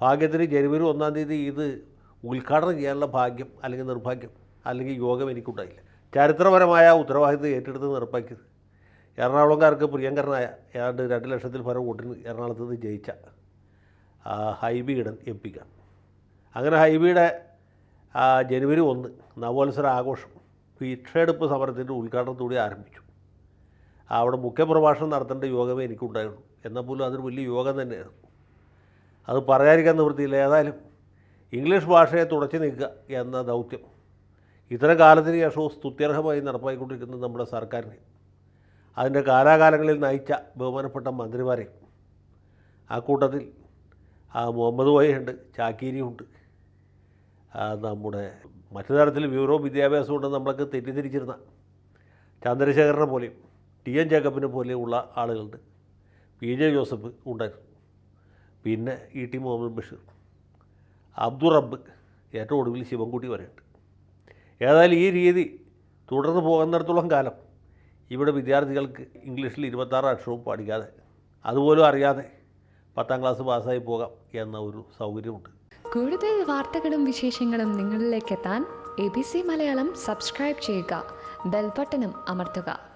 ഭാഗ്യത്തിന് ജനുവരി ഒന്നാം തീയതി ഇത് ഉദ്ഘാടനം ചെയ്യാനുള്ള ഭാഗ്യം അല്ലെങ്കിൽ നിർഭാഗ്യം അല്ലെങ്കിൽ യോഗം എനിക്കുണ്ടായില്ല. ചരിത്രപരമായ ഉത്തരവാദിത്വം ഏറ്റെടുത്ത് നിർപ്പാക്കിയത് എറണാകുളംകാർക്ക് പ്രിയങ്കരനായ ഏതാണ്ട് രണ്ട് ലക്ഷത്തിൽ പരം വോട്ടിന് എറണാകുളത്ത് നിന്ന് ജയിച്ച ഹൈബി ഇടൻ എം പിക്കാണ്. അങ്ങനെ ഹൈബിയുടെ ജനുവരി ഒന്ന് നവോത്സര ആഘോഷം ഭിക്ഷയെടുപ്പ് സമരത്തിന്റെ ഉദ്ഘാടനത്തോടെ ആരംഭിച്ചു. അവിടെ മുഖ്യപ്രഭാഷണം നടത്തേണ്ട യോഗമേ എനിക്കുണ്ടായുള്ളൂ. എന്നാൽ പോലും അതൊരു വലിയ യോഗം തന്നെയായിരുന്നു. അത് പറയാതിരിക്കാൻ നിവൃത്തിയില്ല. ഏതായാലും ഇംഗ്ലീഷ് ഭാഷയെ തുടച്ചു നിൽക്കുക എന്ന ദൗത്യം ഇത്തരം കാലത്തിന് ശേഷവും സ്തുത്യർഹമായി നടപ്പായിക്കൊണ്ടിരിക്കുന്നത് നമ്മുടെ സർക്കാരിനെ. അതിന്റെ കാലാകാലങ്ങളിൽ നയിച്ച ബഹുമാനപ്പെട്ട മന്ത്രിമാരെ ആ കൂട്ടത്തിൽ ആ മുഹമ്മദ് വൈയുണ്ട് ചാക്കീരിയുണ്ട്. നമ്മുടെ മറ്റു തരത്തിൽ ബ്യൂറോ വിദ്യാഭ്യാസം കൊണ്ട് നമ്മൾക്ക് തെറ്റിദ്ധരിച്ചിരുന്ന ചന്ദ്രശേഖരനെ പോലെയും ടി എൻ ജേക്കബിനെ പോലെയുള്ള ആളുകളുണ്ട്. പി ജെ ജോസഫ് ഉണ്ടായിരുന്നു. പിന്നെ ഇ ടി മുഹമ്മദ് ബഷീർ. അബ്ദുറബ് ഏറ്റവും ഒടുവിൽ ശിവൻകുട്ടി വരെയുണ്ട്. ഏതായാലും ഈ രീതി തുടർന്ന് പോകുന്നിടത്തോളം കാലം ഇവിടെ വിദ്യാർത്ഥികൾക്ക് ഇംഗ്ലീഷിൽ ഇരുപത്താറ് അക്ഷരവും പഠിക്കാതെ അതുപോലും അറിയാതെ പത്താം ക്ലാസ് പാസ്സായി പോകാം എന്ന ഒരു സൗകര്യമുണ്ട്. കൂടുതൽ വാർത്തകളും വിശേഷങ്ങളും നിങ്ങളിലേക്ക് എത്താൻ A B C Malayalam subscribe ചെയ്യുക. ബെൽബട്ടനും അമർത്തുക.